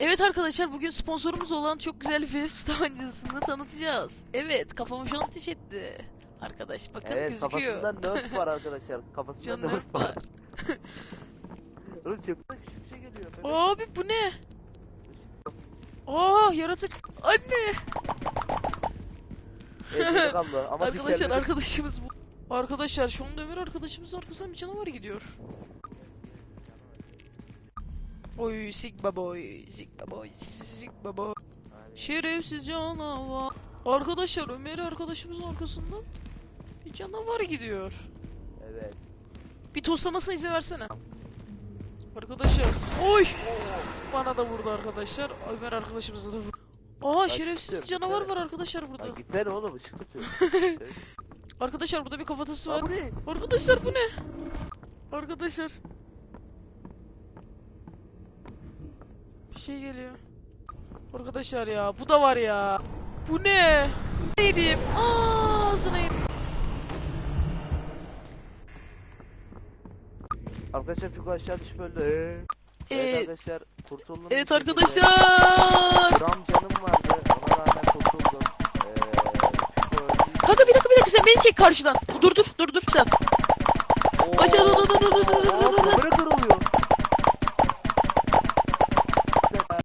Evet arkadaşlar bugün sponsorumuz olan çok güzel bir su tabancasını tanıtacağız. Evet kafamı şu an ateş etti. Arkadaş bakın Evet gözüküyor. kafasında nerf var arkadaşlar. Kafasında Can nerf var. Oğlum çok küçük şey geliyor. Abi bu ne? Aa yaratık. Anne. Evet, Arkadaşlar arkadaşımız bu. Arkadaşlar şu anda Ömer arkadaşımızın arkasından bir canavar gidiyor. Oy Sigma boy, Sigma boy, Sigma boy. Şerefsiz canavar. Arkadaşlar Ömer arkadaşımızın arkasından bir canavar gidiyor. Evet. Bir toslamasına izin versene. Arkadaşlar. Oy! Bana da vurdu arkadaşlar. Ömer arkadaşımıza da vurdu. Aa şerefsiz gittim, canavar gitsene. var arkadaşlar burada. Gitsene oğlum ışık tutuyor. Arkadaşlar burada bir kafatası var. Arkadaşlar bu ne? Arkadaşlar. Şey geliyor. Arkadaşlar ya bu da var ya. Bu ne? Yedim. Ağzına yedim. Arkadaşlar Fiko aşağı düşüp öldü. Evet Ee, arkadaşlar kurtuldum. evet arkadaşlar. Gram canım vardı ona rağmen kurtuldum. Öldü. Kanka bir dakika bir dakika sen beni çek karşıdan. Dur dur dur dur sen. Aşağı dur dur dur dur dur dur dur dur.